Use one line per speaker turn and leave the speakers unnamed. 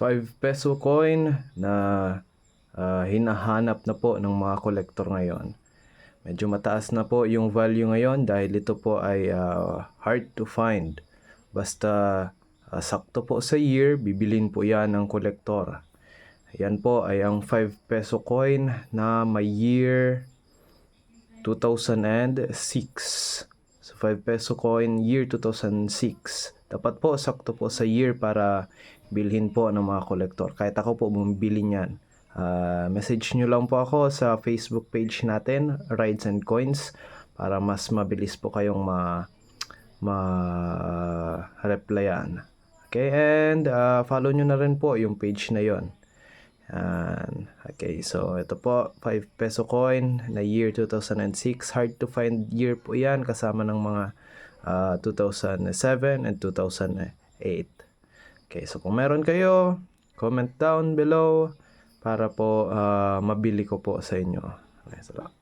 5 peso coin na ah, hinahanap na po ng mga kolektor ngayon. Medyo mataas na po yung value ngayon dahil ito po ay ah, hard to find. Basta ah, sakto po sa year, bibilin po yan ng kolektor. Yan po ay ang 5 peso coin na may year 2006. So 5 peso coin year 2006. Dapat po sakto po sa year para bilhin po ng mga kolektor. Kahit ako po bumibili niyan. Ah, message nyo lang po ako sa Facebook page natin, Rides and Coins, para mas mabilis po kayong ma ma replyan. Okay, and ah, follow nyo na rin po yung page na yon. Yan. Okay, so ito po, 5 peso coin na year 2006. Hard to find year po yan, kasama ng mga ah, 2007 and 2008. Okay, so kung meron kayo, comment down below para po ah, mabili ko po sa inyo. Okay, salamat.